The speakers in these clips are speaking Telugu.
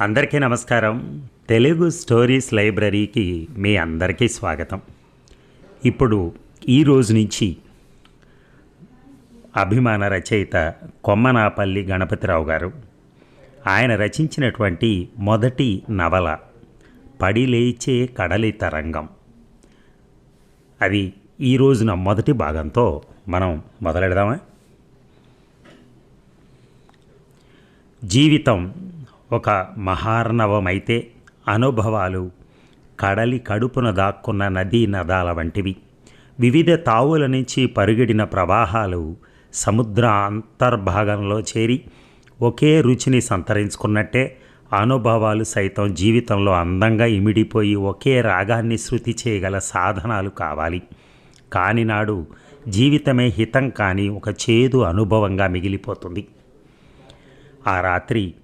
అందరికీ నమస్కారం. తెలుగు స్టోరీస్ లైబ్రరీకి మీ అందరికీ స్వాగతం. ఇప్పుడు ఈ రోజు నుంచి అభిమాన రచయిత కొమ్మనాపల్లి గణపతిరావు గారు ఆయన రచించినటువంటి మొదటి నవల పడి లేచే కడలి తరంగం. అది ఈ రోజున మొదటి భాగంతో మనం మొదలెడదామా? జీవితం ఒక మహార్ణవమైతే అనుభవాలు కడలి కడుపున దాక్కున్న నదీ నదాల వంటివి. వివిధ తావుల నుంచి పరుగిడిన ప్రవాహాలు సముద్ర అంతర్భాగంలో చేరి ఒకే రుచిని సంతరించుకున్నట్టే అనుభవాలు సైతం జీవితంలో అందంగా ఇమిడిపోయి ఒకే రాగాన్ని శృతి చేయగల సాధనాలు కావాలి. కాని నాడు జీవితమే హితం కాని ఒక చేదు అనుభవంగా మిగిలిపోతుంది. ఆ రాత్రి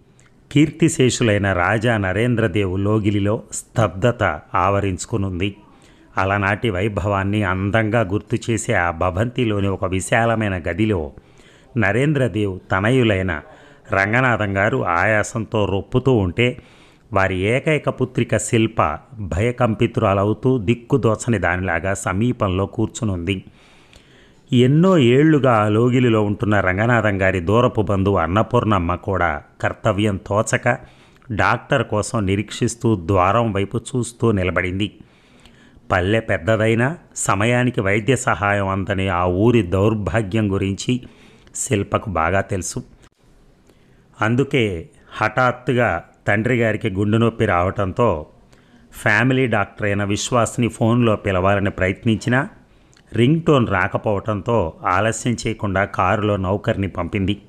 కీర్తిశేషులైన రాజా నరేంద్రదేవు లోగిలిలో స్తబ్దత ఆవరించుకునుంది. అలనాటి వైభవాన్ని అందంగా గుర్తు చేసే ఆ భవంతిలోని ఒక విశాలమైన గదిలో నరేంద్రదేవ్ తనయులైన రంగనాథం గారు ఆయాసంతో రొప్పుతూ ఉంటే వారి ఏకైక పుత్రిక శిల్ప భయకంపితురాలవుతూ దిక్కుదోచని దానిలాగా సమీపంలో కూర్చునుంది. ఎన్నో ఏళ్ళుగా ఆ లోగిలిలో ఉంటున్న రంగనాథం గారి దూరపు బంధువు అన్నపూర్ణమ్మ కూడా కర్తవ్యం తోచక డాక్టర్ కోసం నిరీక్షిస్తూ ద్వారం వైపు చూస్తూ నిలబడింది. పల్లె పెద్దదైనా సమయానికి వైద్య సహాయం అందని ఆ ఊరి దౌర్భాగ్యం గురించి శిల్పకు బాగా తెలుసు. అందుకే హఠాత్తుగా తండ్రి గారికి గుండె నొప్పి రావటంతో ఫ్యామిలీ డాక్టర్ అయిన విశ్వాస్ని ఫోన్లో పిలవాలని ప్రయత్నించినా రింగ్ టోన్ రాకపోవడంతో ఆలస్యం చేయకుండా కారులో నౌకర్ని పంపింది.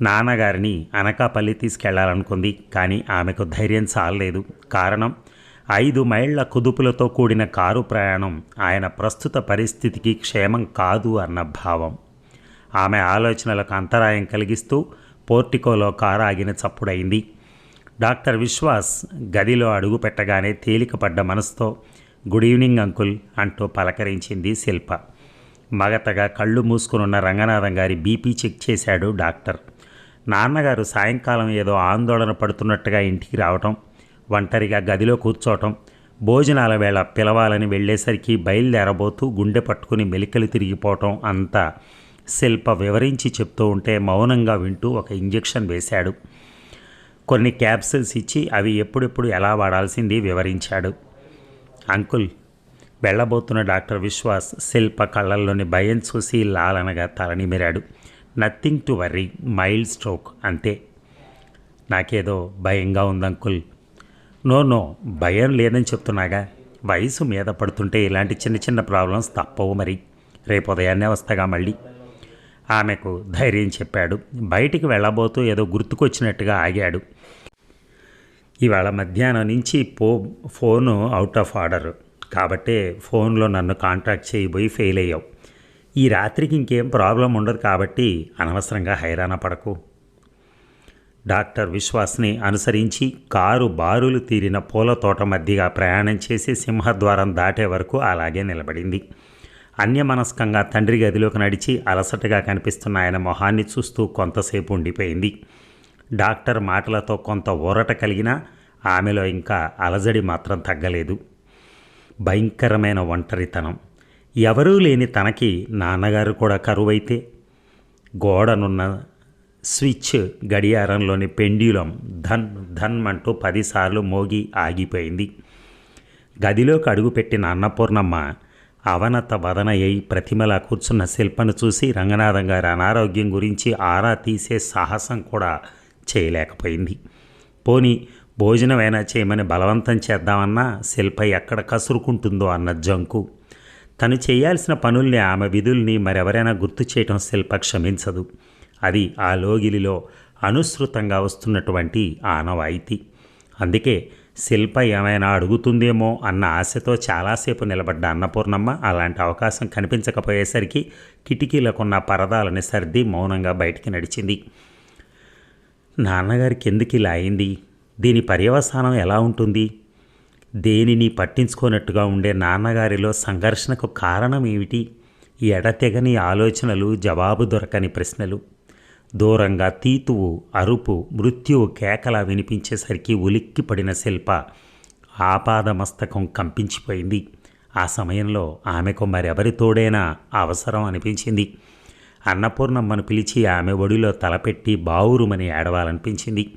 నాన్నగారిని అనకాపల్లి తీసుకెళ్ళాలనుకుంది కానీ ఆమెకు ధైర్యం చాలలేదు. కారణం ఐదు మైళ్ళ కుదుపులతో కూడిన కారు ప్రయాణం ఆయన ప్రస్తుత పరిస్థితికి క్షేమం కాదు అన్న భావం. ఆమె ఆలోచనలకు అంతరాయం కలిగిస్తూ పోర్టికోలో కారు ఆగిన చప్పుడైంది డాక్టర్ విశ్వాస్ గదిలో అడుగు పెట్టగానే తేలికపడ్డ మనసుతో గుడ్ ఈవినింగ్ అంకుల్ అంటూ పలకరించింది శిల్ప. మగతగా కళ్ళు మూసుకునున్న రంగనాథం గారి బీపీ చెక్ చేశాడు డాక్టర్. నాన్నగారు సాయంకాలం ఏదో ఆందోళన పడుతున్నట్టుగా ఇంటికి రావటం ఒంటరిగా గదిలో కూర్చోవటం భోజనాల వేళ పిలవాలని వెళ్ళేసరికి బయలుదేరబోతూ గుండె పట్టుకుని మెలికలు తిరిగిపోవటం అంతా శిల్ప వివరించి చెప్తూ ఉంటే మౌనంగా వింటూ ఒక ఇంజెక్షన్ వేశాడు. కొన్ని క్యాప్సిల్స్ ఇచ్చి అవి ఎప్పుడెప్పుడు ఎలా వాడాల్సింది వివరించాడు. అంకుల్ వెళ్ళబోతున్న డాక్టర్ విశ్వాస్ శిల్ప కళ్ళల్లోని భయం చూసి లాలనగా తలనిమిరాడు nothing to worry mild stroke అంతే. నాకేదో భయంగా ఉంది అంకుల్. నో నో భయం లేదని చెప్తున్నాగా. వయసు మీద పడుతుంటే ఇలాంటి చిన్న చిన్న ప్రాబ్లమ్స్ తప్పవు మరి. రేపు ఉదయాన్నే వస్తాగా మళ్ళీ. ఆమెకు ధైర్యం చెప్పాడు. బయటికి వెళ్ళబోతూ ఏదో గుర్తుకొచ్చినట్టుగా ఆగాడు. ఇవాళ మధ్యాహ్నం నుంచి పో ఫోను అవుట్ ఆఫ్ ఆర్డర్ కాబట్టే ఫోన్లో నన్ను కాంటాక్ట్ చేయబోయి ఫెయిల్ అయ్యావు. ఈ రాత్రికి ఇంకేం ప్రాబ్లం ఉండదు కాబట్టి అనవసరంగా హైరాణ పడకు. డాక్టర్ విశ్వాస్ని అనుసరించి కారు బారులు తీరిన పూల తోట మధ్యగా ప్రయాణం చేసి సింహద్వారం దాటే వరకు అలాగే నిలబడింది. అన్యమనస్కంగా తండ్రి గదిలోకి నడిచి అలసటగా కనిపిస్తున్న ఆయన మొహాన్ని చూస్తూ కొంతసేపు ఉండిపోయింది. డాక్టర్ మాటలతో కొంత ఊరట కలిగినా ఆమెలో ఇంకా అలజడి మాత్రం తగ్గలేదు. భయంకరమైన ఒంటరితనం. ఎవరూ లేని తనకి నాన్నగారు కూడా కరువైతే గోడనున్న స్విచ్ గడియారంలోని పెండ్యులం ధన్ ధన్ అంటూ పదిసార్లు మోగి ఆగిపోయింది. గదిలోకి అడుగుపెట్టిన అన్నపూర్ణమ్మ అవనత వదనయ్యి ప్రతిమలా కూర్చున్న శిల్పను చూసి రంగనాథం గారి అనారోగ్యం గురించి ఆరా తీసే సాహసం కూడా చేయలేకపోయింది. పోని భోజనమైనా చేయమని బలవంతం చేద్దామన్నా శిల్ప ఎక్కడ కసురుకుంటుందో అన్న జంకు. తను చేయాల్సిన పనుల్ని ఆమె విధుల్ని మరెవరైనా గుర్తు చేయటం శిల్ప క్షమించదు. అది ఆ లోగిలిలో అనుసృతంగా వస్తున్నటువంటి ఆనవాయితీ. అందుకే శిల్ప ఏమైనా అడుగుతుందేమో అన్న ఆశతో చాలాసేపు నిలబడ్డ అన్నపూర్ణమ్మ అలాంటి అవకాశం కనిపించకపోయేసరికి కిటికీలకున్న పరదాలని సర్ది మౌనంగా బయటికి నడిచింది. నాన్నగారికి ఎందుకు ఇలా అయింది? దీని పర్యవసానం ఎలా ఉంటుంది? దేనిని పట్టించుకోనట్టుగా ఉండే నాన్నగారిలో సంఘర్షణకు కారణం ఏమిటి ఎడతెగని ఆలోచనలు జవాబు దొరకని ప్రశ్నలు. దూరంగా తీతువు అరుపు మృత్యువు కేకలా వినిపించేసరికి ఉలిక్కి పడిన శిల్ప ఆపాదమస్తకం కంపించిపోయింది. ఆ సమయంలో ఆమెకు మరెవరితోడైనా అవసరం అనిపించింది. అన్నపూర్ణమ్మను పిలిచి ఆమె ఒడిలో తలపెట్టి బావురుమని ఏడవాలనిపించింది.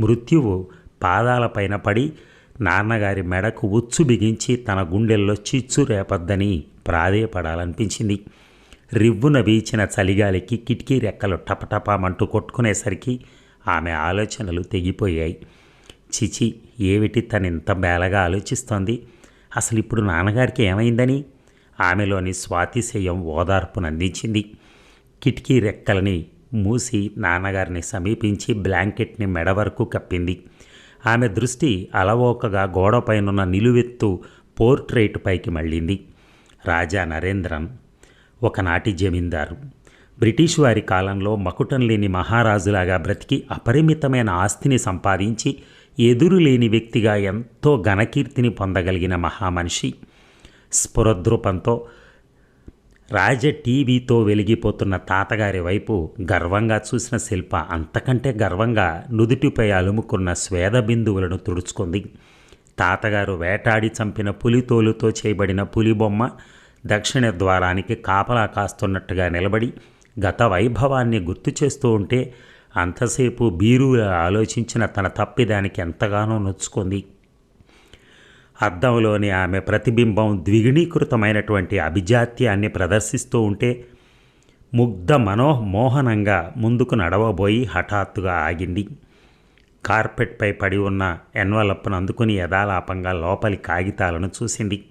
మృత్యువు పాదాలపైన పడి నాన్నగారి మెడకు ఉచ్చు బిగించి తన గుండెల్లో చిచ్చు రేపద్దని ప్రాధేయపడాలనిపించింది. రివ్వున వీచిన చలిగాలికి కిటికీ రెక్కలు టపటపామంటూ కొట్టుకునేసరికి ఆమె ఆలోచనలు తెగిపోయాయి. చిచి ఏమిటి తను ఇంత బేలగా ఆలోచిస్తోంది? అసలు ఇప్పుడు నాన్నగారికి ఏమైందని? ఆమెలోని స్వాతిశయం ఓదార్పునందించింది. కిటికీ రెక్కలని మూసి నాన్నగారిని సమీపించి బ్లాంకెట్ని మెడ వరకు కప్పింది. ఆమె దృష్టి అలవోకగా గోడపైనున్న నిలువెత్తు పోర్ట్రేట్ పైకి మళ్ళింది. రాజా నరేంద్రన్ ఒకనాటి జమీందారు. బ్రిటిష్ వారి కాలంలో మకుటం లేని మహారాజులాగా బ్రతికి అపరిమితమైన ఆస్తిని సంపాదించి ఎదురు లేని వ్యక్తిగా ఎంతో ఘనకీర్తిని పొందగలిగిన మహామనిషి. స్ఫురద్రూపంతో రాజ టీవీతో వెలిగిపోతున్న తాతగారి వైపు గర్వంగా చూసిన శిల్ప అంతకంటే గర్వంగా నుదుటిపై అలుముకున్న స్వేద బిందువులను తుడుచుకుంది. తాతగారు వేటాడి చంపిన పులితోలుతో చేయబడిన పులిబొమ్మ దక్షిణ ద్వారానికి కాపలా కాస్తున్నట్టుగా నిలబడి గత వైభవాన్ని గుర్తు చేస్తూ ఉంటే అంతసేపు బీరు ఆలోచించిన తన తప్పిదానికి ఎంతగానో నొచ్చుకుంది. అద్దంలోని ఆమె ప్రతిబింబం ద్విగుణీకృతమైనటువంటి అభిజాత్యాన్ని ప్రదర్శిస్తూ ఉంటే ముగ్ధ మనోమోహనంగా ముందుకు నడవబోయి హఠాత్తుగా ఆగింది. కార్పెట్పై పడి ఉన్న ఎన్వలప్ను అందుకుని యథాలాపంగా లోపలి కాగితాలను చూసింది.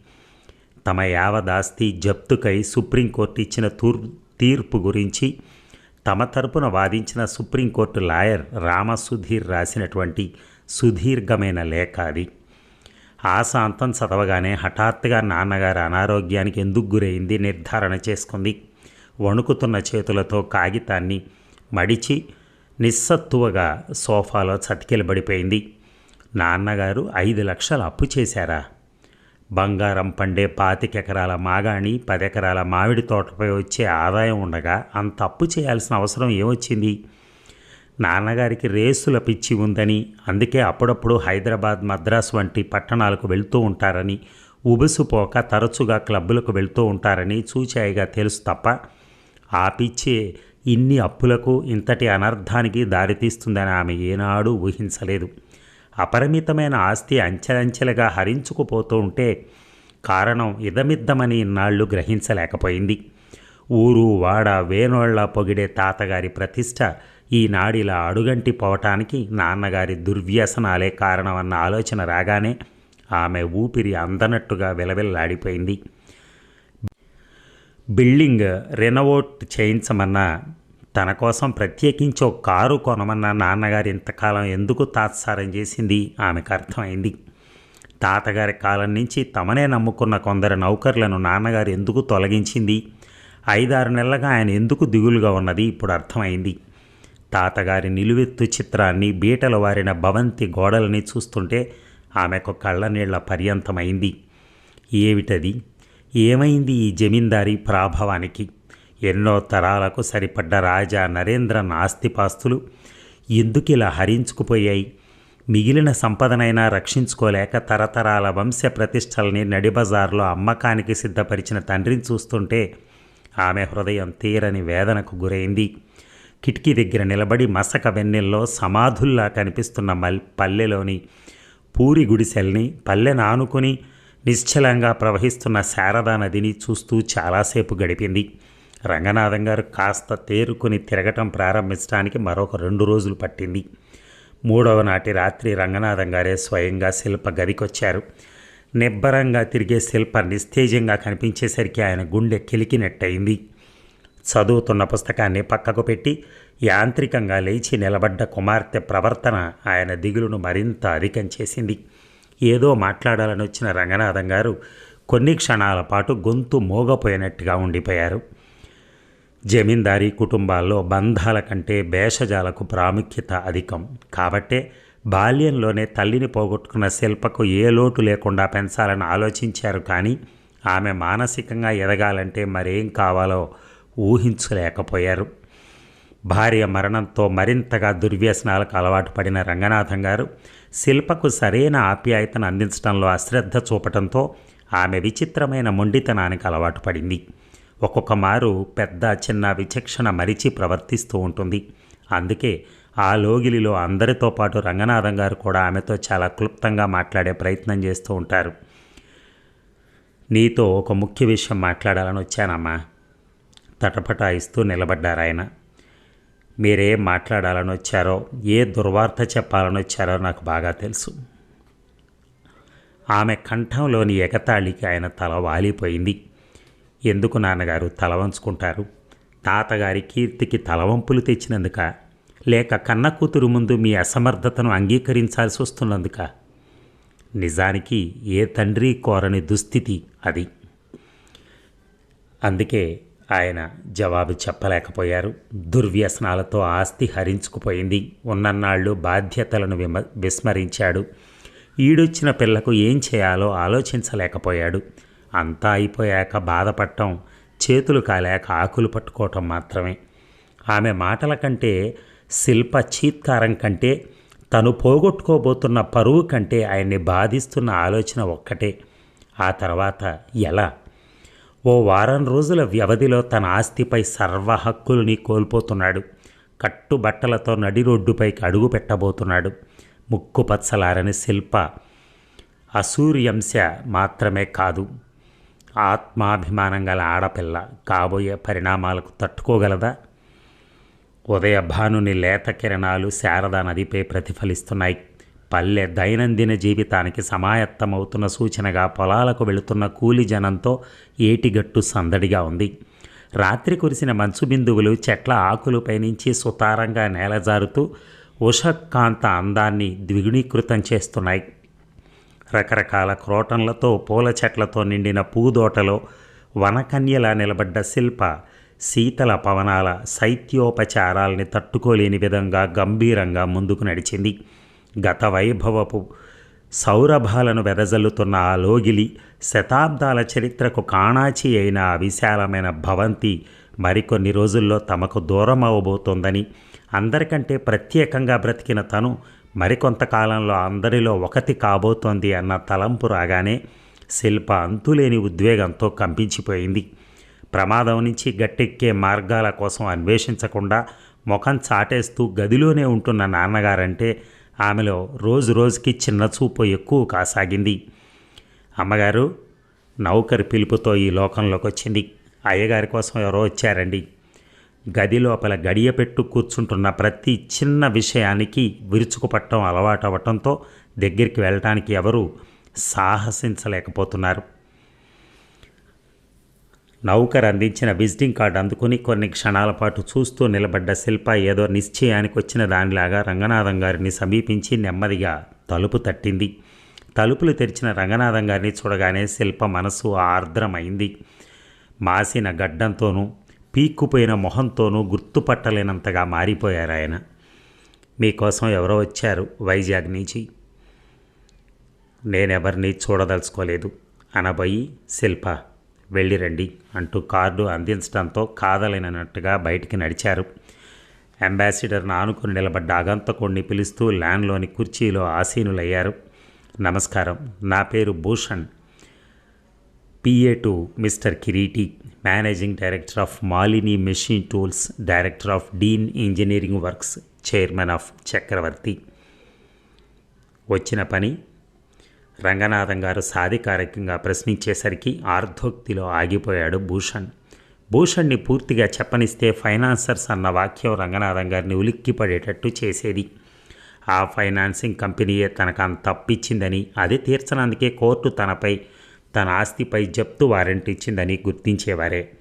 తమ యావదాస్తి జప్తుకై సుప్రీంకోర్టు ఇచ్చిన తూర్ తీర్పు గురించి తమ తరపున వాదించిన సుప్రీంకోర్టు లాయర్ రామసుధీర్ రాసినటువంటి సుదీర్ఘమైన లేఖ అది. ఆశాంతం చదవగానే హఠాత్తుగా నాన్నగారి అనారోగ్యానికి ఎందుకు గురైంది నిర్ధారణ చేసుకుంది. వణుకుతున్న చేతులతో కాగితాన్ని మడిచి నిస్సత్తువగా సోఫాలో చతికిలబడిపోయింది నాన్నగారు ఐదు లక్షలు అప్పు చేశారా? బంగారం పండే పాతికెకరాల మాగాణి పదెకరాల మామిడి తోటపై వచ్చే ఆదాయం ఉండగా అంత అప్పు చేయాల్సిన అవసరం ఏమొచ్చింది? నాన్నగారికి రేసుల పిచ్చి ఉందని అందుకే అప్పుడప్పుడు హైదరాబాద్ మద్రాస్ వంటి పట్టణాలకు వెళ్తూ ఉంటారని ఉబుసుపోక తరచుగా క్లబ్బులకు వెళ్తూ ఉంటారని చూచాయిగా తెలుసు తప్ప ఆ పిచ్చే ఇన్ని అప్పులకు ఇంతటి అనర్థానికి దారితీస్తుందని ఆమె ఏనాడూ ఊహించలేదు. అపరిమితమైన ఆస్తి అంచెలంచెలుగా హరించుకుపోతూ ఉంటే కారణం ఇదమిద్దమని ఇన్నాళ్ళు గ్రహించలేకపోయింది. ఊరు వాడ వేనోళ్ళ పొగిడే తాతగారి ప్రతిష్ట ఈనాడిలా అడుగంటి పోవటానికి నాన్నగారి దుర్వ్యసనాలే కారణమన్న ఆలోచన రాగానే ఆమె ఊపిరి అందనట్టుగా విలవిల్లాడిపోయింది. బిల్డింగ్ రెనోవోట్ చేయించమన్న తన కోసం ప్రత్యేకించి ఒక కారు కొనమన్న నాన్నగారు ఇంతకాలం ఎందుకు తాత్సారం చేసింది? ఆమెకు అర్థమైంది. తాతగారి కాలం నుంచి తమనే నమ్ముకున్న కొందరు నౌకర్లను నాన్నగారు ఎందుకు తొలగించింది? ఐదారు నెలలుగా ఆయన ఎందుకు దిగులుగా ఉన్నది? ఇప్పుడు అర్థమైంది. తాతగారి నిలువెత్తు చిత్రాన్ని బీటలు వారిన భవంతి గోడలని చూస్తుంటే ఆమెకు కళ్ళ నీళ్ళ పర్యంతమైంది. ఏమిటది? ఏమైంది ఈ జమీందారీ ప్రాభవానికి? ఎన్నో తరాలకు సరిపడ్డ రాజా నరేంద్రన్ ఆస్తిపాస్తులు ఎందుకు ఇలా హరించుకుపోయాయి? మిగిలిన సంపదనైనా రక్షించుకోలేక తరతరాల వంశ ప్రతిష్టల్ని నడిబజార్లో అమ్మకానికి సిద్ధపరిచిన తండ్రిని చూస్తుంటే ఆమె హృదయం తీరని వేదనకు గురైంది. కిటికీ దగ్గర నిలబడి మసక వెన్నెల్లో సమాధుల్లా కనిపిస్తున్న మల్ పల్లెలోని పూరి గుడిసెల్ని పల్లెను ఆనుకుని నిశ్చలంగా ప్రవహిస్తున్న శారదా నదిని చూస్తూ చాలాసేపు గడిపింది. రంగనాథం గారు కాస్త తేరుకుని తిరగటం ప్రారంభించడానికి మరొక రెండు రోజులు పట్టింది. మూడవ నాటి రాత్రి రంగనాథం గారే స్వయంగా శిల్ప గదికొచ్చారు. నిబ్బరంగా తిరిగే శిల్ప నిస్తేజంగా కనిపించేసరికి ఆయన గుండె కిలికినట్టయింది. చదువుతున్న పుస్తకాన్ని పక్కకు పెట్టి యాంత్రికంగా లేచి నిలబడ్డ కుమార్తె ప్రవర్తన ఆయన దిగులును మరింత అధికం చేసింది. ఏదో మాట్లాడాలని వచ్చిన రంగనాథం గారు కొన్ని క్షణాల పాటు గొంతు మోగపోయినట్టుగా ఉండిపోయారు. జమీందారీ కుటుంబాల్లో బంధాల కంటే భేషజాలకు ప్రాముఖ్యత అధికం. కాబట్టే బాల్యంలోనే తల్లిని పోగొట్టుకున్న శిల్పకు ఏ లోటు లేకుండా పెంచాలని ఆలోచించారు కానీ ఆమె మానసికంగా ఎదగాలంటే మరేం కావాలో ఊహించలేకపోయారు. భార్య మరణంతో మరింతగా దుర్వ్యసనాలకు అలవాటు పడిన రంగనాథం గారు శిల్పకు సరైన ఆప్యాయతను అందించడంలో అశ్రద్ధ చూపటంతో ఆమె విచిత్రమైన మొండితనానికి అలవాటు పడింది. ఒక్కొక్క మారు పెద్ద చిన్న విచక్షణ మరిచి ప్రవర్తిస్తూ ఉంటుంది. అందుకే ఆ లోగిలిలో అందరితో పాటు రంగనాథం గారు కూడా ఆమెతో చాలా క్లుప్తంగా మాట్లాడే ప్రయత్నం చేస్తూ ఉంటారు. నీతో ఒక ముఖ్య విషయం మాట్లాడాలని వచ్చానమ్మా. తటపటాయిస్తూ నిలబడ్డారాయన. మీరేం మాట్లాడాలని వచ్చారో ఏ దుర్వార్త చెప్పాలని వచ్చారో నాకు బాగా తెలుసు. ఆమె కంఠంలోని ఎగతాళికి ఆయన తల వాలిపోయింది. ఎందుకు నాన్నగారు తల వంచుకుంటారు? తాతగారి కీర్తికి తలవంపులు తెచ్చినందుక లేక కన్న కూతురు ముందు మీ అసమర్థతను అంగీకరించాల్సి వస్తున్నందుక? నిజానికి ఏ తండ్రి కోరని దుస్థితి అది. అందుకే ఆయన జవాబు చెప్పలేకపోయారు. దుర్వ్యసనాలతో ఆస్తి హరించుకుపోయింది. ఉన్నన్నాళ్ళు బాధ్యతలను విమ విస్మరించాడు. ఈడొచ్చిన పిల్లకు ఏం చేయాలో ఆలోచించలేకపోయాడు. అంతా అయిపోయాక బాధపడటం చేతులు కాలేక ఆకులు పట్టుకోవటం మాత్రమే. ఆమె మాటల కంటే శిల్ప చీత్కారం కంటే తను పోగొట్టుకోబోతున్న పరువు కంటే ఆయన్ని బాధిస్తున్న ఆలోచన ఒక్కటే. ఆ తర్వాత ఎలా? ఓ వారం రోజుల వ్యవధిలో తన ఆస్తిపై సర్వ హక్కులని కోల్పోతున్నాడు. కట్టుబట్టలతో నడి రోడ్డుపైకి అడుగు పెట్టబోతున్నాడు. ముక్కు పచ్చలారని శిల్ప అసూర్యంశ మాత్రమే కాదు. ఆత్మాభిమానం గల ఆడపిల్ల కాబోయే పరిణామాలకు తట్టుకోగలదా? ఉదయ భానుని లేత కిరణాలు శారదా నదిపై ప్రతిఫలిస్తున్నాయి. పల్లె దైనందిన జీవితానికి సమాయత్తమవుతున్న సూచనగా పొలాలకు వెళుతున్న కూలి జనంతో ఏటిగట్టు సందడిగా ఉంది. రాత్రి కురిసిన మంచు బిందువులు చెట్ల ఆకులపై నుంచి సుతారంగా నేలజారుతూ ఉషకాంత అందాన్ని ద్విగుణీకృతం చేస్తున్నాయి. రకరకాల క్రోటన్లతో పూల చెట్లతో నిండిన పూదోటలో వనకన్యలా నిలబడ్డ శిల్ప శీతల పవనాల శైత్యోపచారాల్ని తట్టుకోలేని విధంగా గంభీరంగా ముందుకు నడిచింది. గత వైభవపు సౌరభాలను వెదజల్లుతున్న ఆ లోగిలి శతాబ్దాల చరిత్రకు కాణాచి అయిన ఆ విశాలమైన భవంతి మరికొన్ని రోజుల్లో తమకు దూరం అవ్వబోతోందని అందరికంటే ప్రత్యేకంగా బ్రతికిన తను మరికొంతకాలంలో అందరిలో ఒకటి కాబోతోంది అన్న తలంపు రాగానే శిల్ప అంతులేని ఉద్వేగంతో కంపించిపోయింది. ప్రమాదం నుంచి గట్టెక్కే మార్గాల కోసం అన్వేషించకుండా ముఖం చాటేస్తూ గదిలోనే ఉంటున్న నాన్నగారంటే ఆమెలో రోజు రోజుకి చిన్న చూపు ఎక్కువ కాసాగింది. అమ్మగారు నౌకరి పిలుపుతో ఈ లోకంలోకి వచ్చింది అయ్యగారి కోసం ఎవరో వచ్చారండి. గది లోపల గడియ పెట్టు కూర్చుంటున్న ప్రతి చిన్న విషయానికి విరుచుకుపట్టడం అలవాటు అవ్వటంతో దగ్గరికి వెళ్ళటానికి ఎవరు సాహసించలేకపోతున్నారు. నౌకర్ అందించిన విజిటింగ్ కార్డు అందుకుని కొన్ని క్షణాల పాటు చూస్తూ నిలబడ్డ శిల్ప ఏదో నిశ్చయానికి వచ్చిన దానిలాగా రంగనాథం గారిని సమీపించి నెమ్మదిగా తలుపు తట్టింది. తలుపులు తెరిచిన రంగనాథం గారిని చూడగానే శిల్ప మనసు ఆర్ద్రమైంది. మాసిన గడ్డంతోనూ పీక్కుపోయిన మొహంతోనూ గుర్తుపట్టలేనంతగా మారిపోయారు ఆయన. మీకోసం ఎవరో వచ్చారు వైజాగ్ నుంచి. నేనెవరిని చూడదలుచుకోలేదు అనబోయి శిల్ప వెళ్ళిరండి అంటూ కార్డు అందించడంతో కాదలేనట్టుగా బయటికి నడిచారు. అంబాసిడర్ను ఆనుకుని నిలబడ్డ ఆగంతకుడిని పిలుస్తూ ల్యాన్లోని కుర్చీలో ఆసీనులయ్యారు. నమస్కారం. నా పేరు Bhushan. PA to Mister Kiriti managing director of Malini machine tools director of Dean engineering works chairman of Chakravarthi. వచ్చిన పని రంగనాథం గారు సాధికారికంగా ప్రశ్నించేసరికి ఆర్ధోక్తిలో ఆగిపోయాడు భూషణ్. భూషణ్ని పూర్తిగా చెప్పనిస్తే ఫైనాన్సర్స్ అన్న వాక్యం రంగనాథం గారిని ఉలిక్కిపడేటట్టు చేసేది. ఆ ఫైనాన్సింగ్ కంపెనీయే తనకు అంత అది తీర్చనందుకే కోర్టు తనపై తన ఆస్తిపై జప్తు వారెంట్ ఇచ్చిందని గుర్తించేవారే.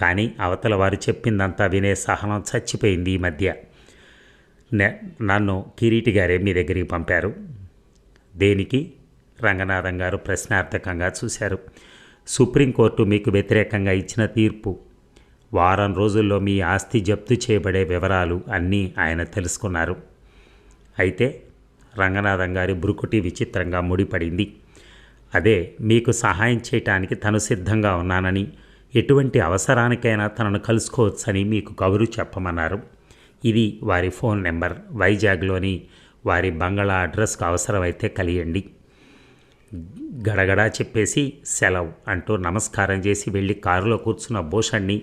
కానీ అవతల వారు చెప్పిందంతా వినే సహనం చచ్చిపోయింది ఈ మధ్య. నన్ను కిరీటి గారే మీ దగ్గరికి పంపారు. దేనికి? రంగనాథం గారు ప్రశ్నార్థకంగా చూశారు. సుప్రీంకోర్టు మీకు వ్యతిరేకంగా ఇచ్చిన తీర్పు. వారం రోజుల్లో మీ ఆస్తి జప్తు చేయబడే వివరాలు అన్నీ ఆయన తెలుసుకున్నారు. అయితే రంగనాథం గారి బ్రుకుటి విచిత్రంగా ముడిపడింది. అదే మీకు సహాయం చేయటానికి తను సిద్ధంగా ఉన్నానని ఎటువంటి అవసరానికైనా తనను కలుసుకోవచ్చని మీకు కబురు చెప్పమన్నారు. ఇది వారి ఫోన్ నెంబర్. వైజాగ్లోని వారి బంగళా అడ్రస్కు అవసరమైతే కలియండి. గడగడా చెప్పేసి సెలవు అంటూ నమస్కారం చేసి వెళ్ళి కారులో కూర్చున్న భూషణ్ణి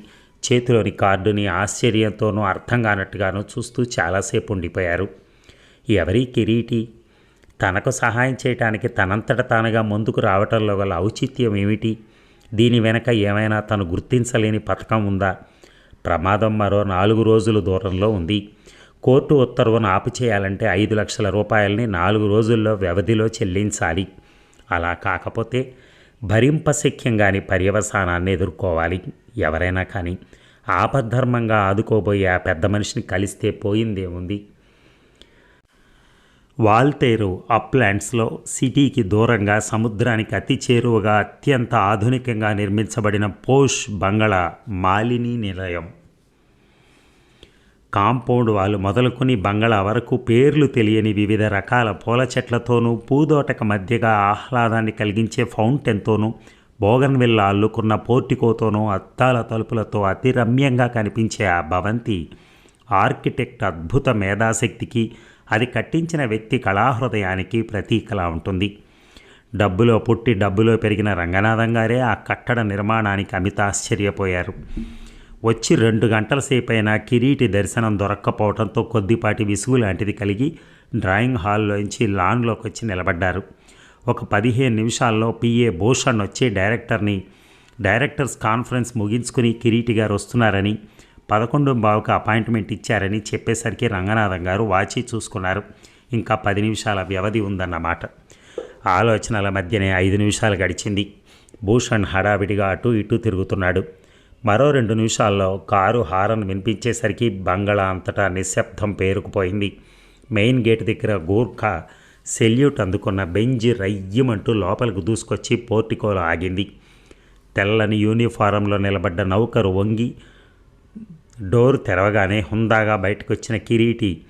చేతిలోని కార్డుని ఆశ్చర్యంతోనూ అర్థం కానట్టుగానూ చూస్తూ చాలాసేపు ఉండిపోయారు. ఎవరి కిరీటి? తనకు సహాయం చేయటానికి తనంతట తానుగా ముందుకు రావటంలో గల ఔచిత్యం ఏమిటి? దీని వెనక ఏమైనా తను గుర్తించలేని పథకం ఉందా? ప్రమాదం మరో నాలుగు రోజుల దూరంలో ఉంది. కోర్టు ఉత్తర్వును ఆపు చేయాలంటే ఐదు లక్షల రూపాయలని నాలుగు రోజుల్లో వ్యవధిలో చెల్లించాలి. అలా కాకపోతే భరింపశక్యంగాని పర్యవసానాన్ని ఎదుర్కోవాలి. ఎవరైనా కానీ ఆపద్ధర్మంగా ఆదుకోబోయే ఆ పెద్ద మనిషిని కలిస్తే పోయిందేముంది వాల్తేరు అప్లాండ్స్లో సిటీకి దూరంగా సముద్రానికి అతి చేరువగా అత్యంత ఆధునికంగా నిర్మించబడిన పోష్ బంగళా మాలిని నిలయం. కాంపౌండ్ వాళ్ళు మొదలుకొని బంగళా వరకు పేర్లు తెలియని వివిధ రకాల పూల చెట్లతోనూ పూదోటక మధ్యగా ఆహ్లాదాన్ని కలిగించే ఫౌంటైన్తోనూ బోగన్విల్ల అల్లుకున్న పోర్టికోతోనూ అద్దాల తలుపులతో అతి రమ్యంగా కనిపించే ఆ భవంతి ఆర్కిటెక్ట్ అద్భుత మేధాశక్తికి అది కట్టించిన వ్యక్తి కళాహృదయానికి ప్రతీకలా ఉంటుంది. డబ్బులో పుట్టి డబ్బులో పెరిగిన రంగనాథం గారే ఆ కట్టడ నిర్మాణానికి అమితాశ్చర్యపోయారు. వచ్చి రెండు గంటల సేపైనా కిరీటి దర్శనం దొరక్కపోవడంతో కొద్దిపాటి విసుగు లాంటిది కలిగి డ్రాయింగ్ హాల్లోంచి లాన్లోకి వచ్చి నిలబడ్డారు. ఒక పదిహేను నిమిషాల్లో పిఏ భూషణ్ వచ్చి డైరెక్టర్ని డైరెక్టర్స్ కాన్ఫరెన్స్ ముగించుకుని కిరీటి గారు వస్తున్నారని పదకొండు బావుకి అపాయింట్మెంట్ ఇచ్చారని చెప్పేసరికి రంగనాథం గారు వాచి చూసుకున్నారు. ఇంకా పది నిమిషాల వ్యవధి ఉందన్నమాట. ఆలోచనల మధ్యనే ఐదు నిమిషాలు గడిచింది. భూషణ్ హడావిడిగా అటు ఇటు తిరుగుతున్నాడు. మరో రెండు నిమిషాల్లో కారు హారన్ వినిపించేసరికి బంగళా అంతటా నిశ్శబ్దం పేరుకుపోయింది. మెయిన్ గేట్ దగ్గర గూర్ఖా సెల్యూట్ అందుకున్న బెంజి రయ్యమంటూ లోపలికి దూసుకొచ్చి పోర్టికోలో ఆగింది. తెల్లని యూనిఫారంలో నిలబడ్డ నౌకరు వంగి డోర్ తెరవగానే హుందాగా బయటకొచ్చిన కిరీటి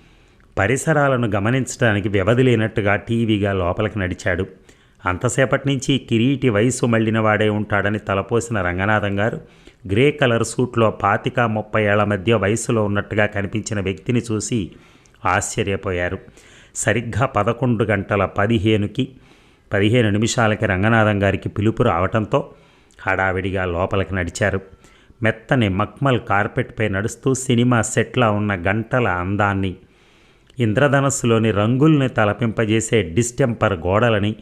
పరిసరాలను గమనించడానికి వ్యవధి లేనట్టుగా టీవీగా లోపలికి నడిచాడు. అంతసేపటి నుంచి కిరీటి వయసు మళ్ళిన వాడే ఉంటాడని తలపోసిన రంగనాథం గారు గ్రే కలర్ సూట్లో పాతిక ముప్పై ఏళ్ళ మధ్య వయసులో ఉన్నట్టుగా కనిపించిన వ్యక్తిని చూసి ఆశ్చర్యపోయారు. సరిగ్గా పదకొండు గంటల పదిహేనుకి పదిహేను నిమిషాలకి రంగనాథం గారికి పిలుపు రావటంతో హడావిడిగా లోపలికి నడిచారు. మెత్తని మక్మల్ కార్పెట్పై నడుస్తూ సినిమా సెట్లా ఉన్న గంటల అందాన్ని ఇంద్రధనస్సులోని రంగుల్ని తలపింపజేసే డిస్టెంపర్ గోడలని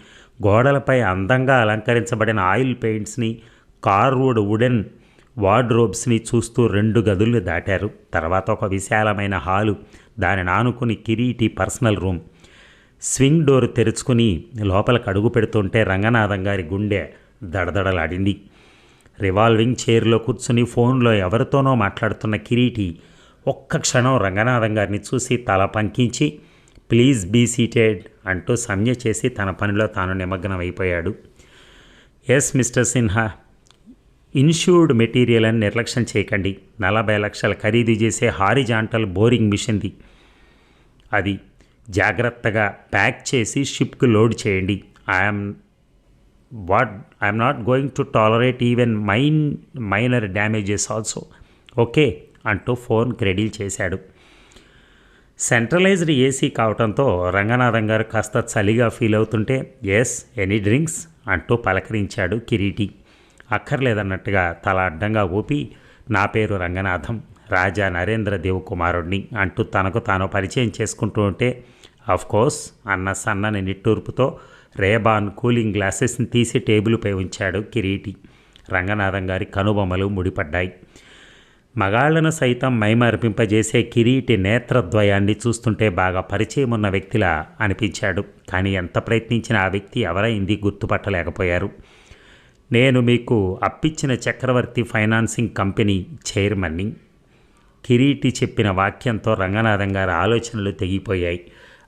గోడలపై అందంగా అలంకరించబడిన ఆయిల్ పెయింట్స్ని కార్వుడ్ వుడెన్ వార్డ్రోబ్స్ని చూస్తూ రెండు గదుల్ని దాటారు. తర్వాత ఒక విశాలమైన హాలు. దానిని ఆనుకుని Kiriti personal room. Swing door తెరుచుకుని లోపలికి అడుగు పెడుతుంటే రంగనాథం గారి గుండె దడదడలాడింది. రివాల్వింగ్ చైర్లో కూర్చుని ఫోన్లో ఎవరితోనో మాట్లాడుతున్న కిరీటి ఒక్క క్షణం రంగనాథం గారిని చూసి తల పంకించి ప్లీజ్ బీ సీటెడ్ అంటూ సంజ్ఞ చేసి తన పనిలో తాను నిమగ్నమైపోయాడు. Yes Mister Sinha insured material అని నిర్లక్ష్యం చేయకండి. నలభై లక్షల ఖరీదు చేసే హారిజాంటల్ బోరింగ్ మిషన్ది. అది జాగ్రత్తగా ప్యాక్ చేసి షిప్కి లోడ్ చేయండి. I'm what I'm not going to tolerate even mine minor damages also okay అంటూ ఫోన్ క్రెడీల్ చేశాడు. సెంట్రలైజ్డ్ ఏసీ కావడంతో రంగనాథం గారు కాస్త చలిగా ఫీల్ అవుతుంటే ఎస్ ఎనీ డ్రింక్స్ అంటూ పలకరించాడు కిరీటి. అక్కర్లేదన్నట్టుగా తల అడ్డంగా ఊపి నా పేరు రంగనాథం రాజా నరేంద్ర దేవ్ కుమారుడిని అంటూ తనకు తాను పరిచయం చేసుకుంటూ ఉంటే కోర్స్ అన్న సన్నని నిట్టూర్పుతో రేబాన్ కూలింగ్ గ్లాసెస్ని తీసి టేబుల్పై ఉంచాడు కిరీటి. రంగనాథం గారి కనుబొమ్మలు ముడిపడ్డాయి. మగాళ్ళను సైతం మైమర్పింపజేసే కిరీటి నేత్రద్వయాన్ని చూస్తుంటే బాగా పరిచయం ఉన్న వ్యక్తిలా అనిపించాడు. కానీ ఎంత ప్రయత్నించినా ఆ వ్యక్తి ఎవరైంది గుర్తుపట్టలేకపోయారు. నేను మీకు అప్పిచ్చిన చక్రవర్తి ఫైనాన్సింగ్ కంపెనీ చైర్మన్ని. కిరీటి చెప్పిన వాక్యంతో రంగనాథం గారి ఆలోచనలు తెగిపోయాయి.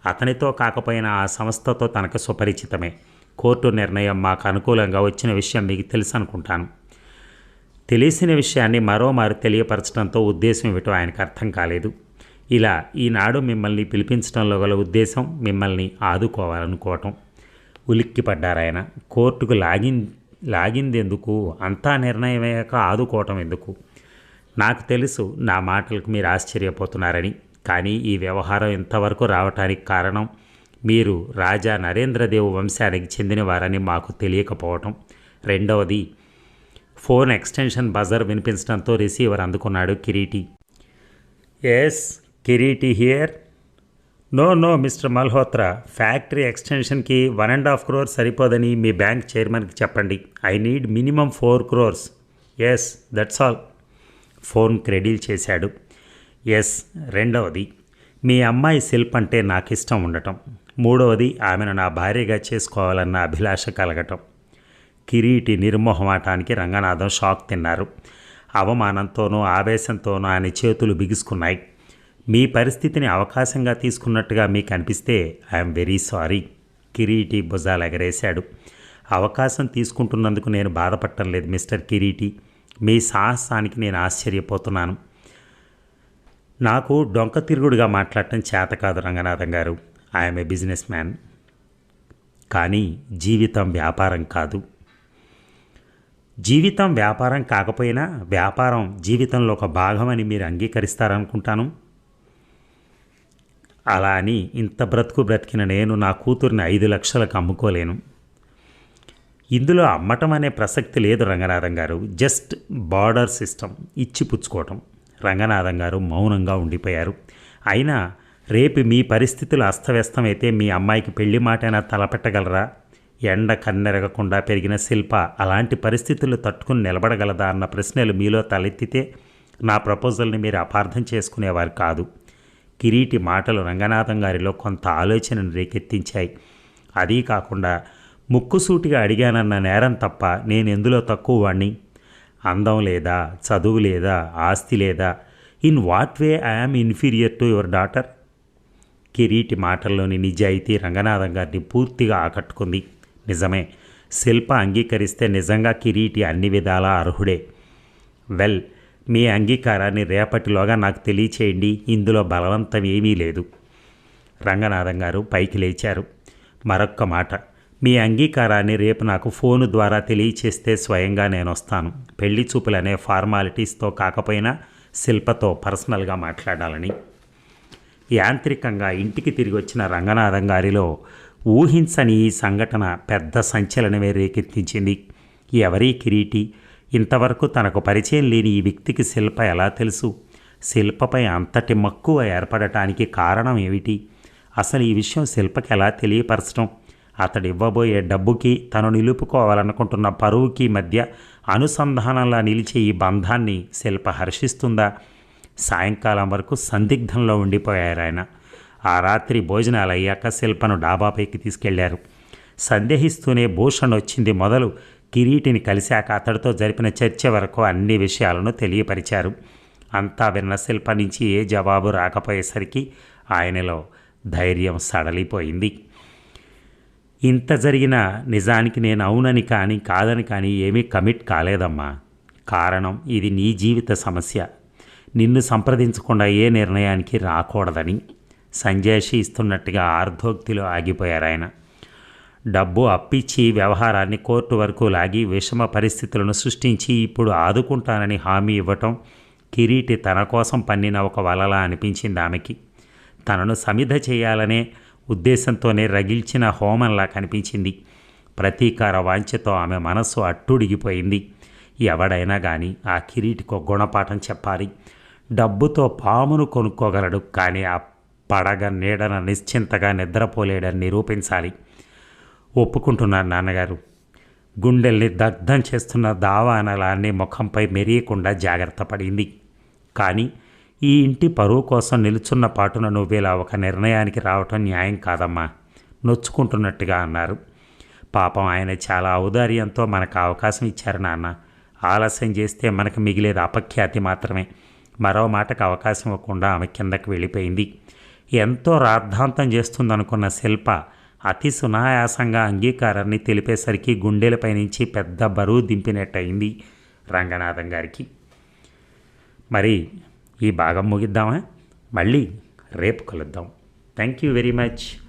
అతనితో కాకపోయినా ఆ సంస్థతో తనకు సుపరిచితమే. కోర్టు నిర్ణయం మాకు అనుకూలంగా వచ్చిన విషయం మీకు తెలుసు అనుకుంటాను తెలిసిన విషయాన్ని మరోమారు తెలియపరచడంతో ఉద్దేశం ఏమిటో ఆయనకు అర్థం కాలేదు. ఇలా ఈనాడు మిమ్మల్ని పిలిపించడంలో గల ఉద్దేశం మిమ్మల్ని ఆదుకోవాలనుకోవటం. ఉలిక్కిపడ్డారాయన. కోర్టుకు లాగిన్ లాగిందెందుకు? అంతా నిర్ణయమయ్యాక ఆదుకోవటం ఎందుకు? నాకు తెలుసు నా మాటలకు మీరు ఆశ్చర్యపోతున్నారని కానీ ఈ వ్యవహారం ఇంతవరకు రావటానికి కారణం మీరు రాజా నరేంద్రదేవ్ వంశానికి చెందినవారని మాకు తెలియకపోవటం. రెండవది ఫోన్ ఎక్స్టెన్షన్ బజర్ వినిపించడంతో రిసీవర్ అందుకున్నాడు Kiriti. Yes Kiriti here. No no Mister Malhotra. Factory ఎక్స్టెన్షన్కి one and half crores సరిపోదని మీ బ్యాంక్ చైర్మన్కి చెప్పండి. I need minimum four crores. Yes that's all phone cradle చేశాడు. ఎస్ రెండవది మీ అమ్మాయి శిల్ప్ అంటే నాకు ఇష్టం ఉండటం. మూడవది ఆమెను నా భార్యగా చేసుకోవాలన్న అభిలాష కలగటం. కిరీటి నిర్మోహమాటానికి రంగనాథం షాక్ తిన్నారు. అవమానంతోనూ ఆవేశంతోనూ ఆయన చేతులు బిగుసుకున్నాయి. మీ పరిస్థితిని అవకాశంగా తీసుకున్నట్టుగా మీకు అనిపిస్తే ఐఎమ్ వెరీ సారీ కిరీటి భుజాలు ఎగరేశాడు. అవకాశం తీసుకుంటున్నందుకు నేను బాధపడటం లేదు మిస్టర్ కిరీటి. మీ సాహసానికి నేను ఆశ్చర్యపోతున్నాను. నాకు డొంక తిరుగుడుగా మాట్లాడటం చేత కాదు రంగనాథం గారు. ఐఎమ్ ఏ బిజినెస్ మ్యాన్ కానీ జీవితం వ్యాపారం కాదు. జీవితం వ్యాపారం కాకపోయినా వ్యాపారం జీవితంలో ఒక భాగమని మీరు అంగీకరిస్తారనుకుంటాను. అలా అని ఇంత బ్రతుకు బ్రతికిన నేను నా కూతుర్ని ఐదు లక్షలకు అమ్ముకోలేను. ఇందులో అమ్మటం అనే ప్రసక్తి లేదు రంగనాథం గారు. జస్ట్ బార్డర్ సిస్టమ్ ఇచ్చి పుచ్చుకోవటం. రంగనాథం గారు మౌనంగా ఉండిపోయారు. అయినా రేపు మీ పరిస్థితులు అస్తవ్యస్తమైతే మీ అమ్మాయికి పెళ్ళి మాటైనా తలపెట్టగలరా? ఎండ కన్నెరగకుండా పెరిగిన శిల్ప అలాంటి పరిస్థితులు తట్టుకుని నిలబడగలదా అన్న ప్రశ్నలు మీలో తలెత్తితే నా ప్రపోజల్ని మీరు అపార్థం చేసుకునేవారు కాదు. కిరీటి మాటలు రంగనాథం గారిలో కొంత ఆలోచనను రేకెత్తించాయి. అదీ కాకుండా ముక్కుసూటిగా అడిగానన్న నేరం తప్ప నేను ఎందులో తక్కువ వాణ్ణి? అందం లేదా? చదువు లేదా? ఆస్తి లేదా? In what way I am inferior to your daughter? Kiriti మాటల్లోని నిజాయితీ రంగనాథం గారిని పూర్తిగా ఆకట్టుకుంది. నిజమే శిల్ప అంగీకరిస్తే నిజంగా కిరీటి అన్ని విధాలా అర్హుడే. వెల్ మీ అంగీకారాన్ని రేపటిలోగా నాకు తెలియచేయండి. ఇందులో బలవంతం ఏమీ లేదు. రంగనాథం గారు పైకి లేచారు. మరొక్క మాట. మీ అంగీకారాన్ని రేపు నాకు ఫోను ద్వారా తెలియచేస్తే స్వయంగా నేను వస్తాను పెళ్ళి చూపులనే ఫార్మాలిటీస్తో కాకపోయినా శిల్పతో పర్సనల్గా మాట్లాడాలని. యాంత్రికంగా ఇంటికి తిరిగి వచ్చిన రంగనాథం గారిలో ఊహించని ఈ సంఘటన పెద్ద సంచలనమే రేకెత్తించింది. ఎవరీ కిరీటి ఇంతవరకు తనకు పరిచయం లేని ఈ వ్యక్తికి శిల్ప ఎలా తెలుసు? శిల్పపై అంతటి మక్కువ ఏర్పడటానికి కారణం ఏమిటి? అసలు ఈ విషయం శిల్పకి ఎలా తెలియపరచడం? అతడు ఇవ్వబోయే డబ్బుకి తను నిలుపుకోవాలనుకుంటున్న పరువుకి మధ్య అనుసంధానంలా నిలిచే ఈ బంధాన్ని శిల్ప హర్షిస్తుందా? సాయంకాలం వరకు సందిగ్ధంలో ఉండిపోయారు ఆయన ఆ రాత్రి భోజనాలు అయ్యాక శిల్పను డాబాపైకి తీసుకెళ్ళారు. సందేహిస్తూనే భూషణ్ వచ్చింది మొదలు కిరీటిని కలిశాక అతడితో జరిపిన చర్చ వరకు అన్ని విషయాలను తెలియపరిచారు. అంతా విన్న శిల్ప నుంచి ఏ జవాబు రాకపోయేసరికి ఆయనలో ధైర్యం సడలిపోయింది. ఇంత జరిగిన నిజానికి నేను అవునని కానీ కాదని కానీ ఏమీ కమిట్ కాలేదమ్మా. కారణం ఇది నీ జీవిత సమస్య. నిన్ను సంప్రదించకుండా ఏ నిర్ణయానికి రాకూడదని. సంజయ్ ఇస్తున్నట్టుగా ఆర్ధోక్తిలో ఆగిపోయారు ఆయన డబ్బు అప్పిచ్చి వ్యవహారాన్ని కోర్టు వరకు లాగి విషమ పరిస్థితులను సృష్టించి ఇప్పుడు ఆదుకుంటానని హామీ ఇవ్వటం కిరీటి తన కోసం పన్నిన ఒక వలలా అనిపించింది ఆమెకి. తనను సమిధ చేయాలనే ఉద్దేశంతోనే రగిల్చిన హోమంలా కనిపించింది. ప్రతీకార వాంఛతో ఆమె మనస్సు అట్టుడిగిపోయింది. ఎవడైనా కానీ ఆ కిరీటికి గుణపాఠం చెప్పాలి. డబ్బుతో పామును కొనుక్కోగలడు కానీ ఆ పడగ నీడన నిశ్చింతగా నిద్రపోలేడని నిరూపించాలి. ఒప్పుకుంటున్నారు నాన్నగారు. గుండెల్ని దగ్ధం చేస్తున్న దావానలాన్ని ముఖంపై మెరియకుండా జాగ్రత్త పడింది. కానీ ఈ ఇంటి పరువు కోసం నిలుచున్న పాటున నువ్వేలా ఒక నిర్ణయానికి రావటం న్యాయం కాదమ్మా. నొచ్చుకుంటున్నట్టుగా అన్నారు. పాపం ఆయన చాలా ఔదార్యంతో మనకు అవకాశం ఇచ్చారు నాన్న. ఆలస్యం చేస్తే మనకు మిగిలేది అపఖ్యాతి మాత్రమే. మరో మాటకు అవకాశం ఇవ్వకుండా ఆమె కిందకు వెళ్ళిపోయింది. ఎంతో రాద్ధాంతం చేస్తుందనుకున్న శిల్ప అతి సునాయాసంగా అంగీకారాన్ని తెలిపేసరికి గుండెలపై నుంచి పెద్ద బరువు దింపినట్టయింది రంగనాథం గారికి. మరి ఈ భాగం ముగిద్దామా? మళ్ళీ రేపు కలుద్దాం. Thank you very much.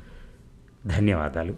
ధన్యవాదాలు.